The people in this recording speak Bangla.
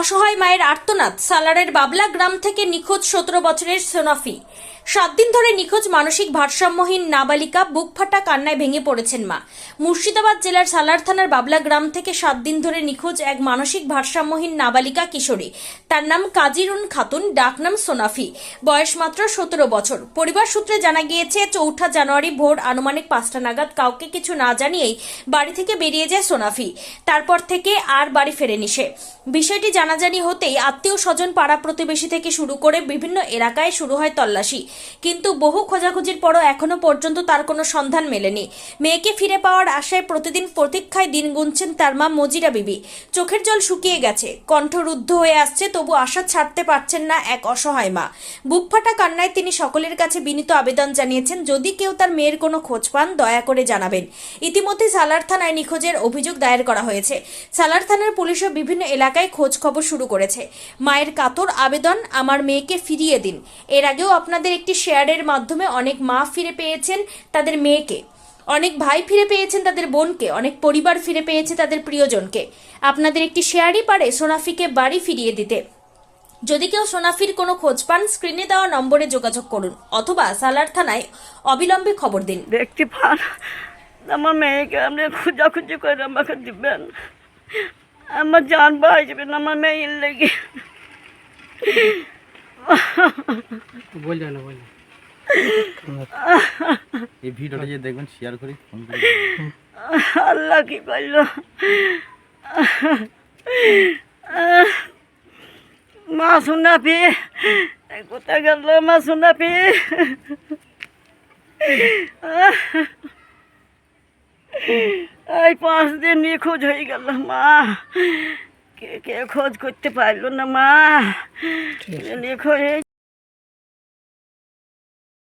অসহায় মায়ের আর্তনাদ, সালারের বাবলা গ্রাম থেকে নিখোঁজ সতেরো বছরের সোনাফি। সাত দিন ধরে নিখোঁজ মানসিক ভারসাম্যহীন নাবালিকা বুক ফাটা কান্নায় ভেঙে পড়েছেন মা। মুর্শিদাবাদ জেলার সালার থানার বাবলা গ্রাম থেকে সাত দিন ধরে নিখোঁজ এক মানসিক ভারসাম্যহীন নাবালিকা কিশোরী। তার নাম কাজিরুন খাতুন ডাকনাম সোনাফি। বয়স মাত্র সতেরো বছর। পরিবার সূত্রে জানা গিয়েছে, চৌঠা জানুয়ারি ভোর আনুমানিক পাঁচটা নাগাদ কাউকে কিছু না জানিয়েই বাড়ি থেকে বেরিয়ে যায় সোনাফি। তারপর থেকে আর বাড়ি ফেরেনি সে। বিষয়টি জানাজানি হতেই আত্মীয় স্বজন পাড়া প্রতিবেশী থেকে শুরু করে বিভিন্ন এলাকায় শুরু হয় তল্লাশি। কিন্তু বহু খোঁজাখুঁজির পরও এখনও পর্যন্ত তার কোনো সন্ধান মেলেনি। মেয়েকে ফিরে পাওয়ার আশায় প্রতিদিন প্রতীক্ষায় দিন গুনছেন তার মা মজিরা বিবি। চোখের জল শুকিয়ে গেছে। কণ্ঠ রুদ্ধ হয়ে আসছে, তবু আশা ছাড়তে পারছেন না এক অসহায় মা। বুক ফাটা কান্নায় তিনি সকলের কাছে বিনীত আবেদন জানিয়েছেন, যদি কেউ তার মেয়ের কোনো খোঁজ পান, দয়া করে জানাবেন। ইতিমধ্যে সালার থানায় নিখোঁজের অভিযোগ দায়ের করা হয়েছে। সালার থানার পুলিশও বিভিন্ন এলাকায় খোঁজ খবর শুরু করেছে। মায়ের কাতর আবেদন আমার মেয়েকে ফিরিয়ে দিন। এর আগেও আপনাদের একটি শেয়ারের মাধ্যমে অনেক মা ফিরে পেয়েছেন তাদের মেয়েকে। অনেক ভাই ফিরে পেয়েছেন তাদের বোনকে। অনেক পরিবার ফিরে পেয়েছে তাদের প্রিয়জনকে। আপনাদের একটি শেয়ারই পারে সোনাফিকে বাড়ি ফিরিয়ে দিতে। যদি কেউ সোনাফির কোনো খোঁজ পান, স্ক্রিনে দেওয়া নম্বরে যোগাযোগ করুন অথবা সালার থানায় অবিলম্বে খবর দিন। দেখতে পান, আমার মেয়েকে আপনি খোঁজাখুঁজি করে আমাকে দিবেন। আমার জান বাঁচবেন আমার মেয়ের লেগে। বল না বল। এই ভিডিওটা যে দেখবেন শেয়ার করি ফোন করে। আল্লাহ কি করল মা শোনা পি কোথায় গেল মা শোনা পি এই পাঁচ দিন নিখোঁজ হয়ে গেল মা। কে কে খোঁজ করতে পারল না মা? নিখোঁজ হয়ে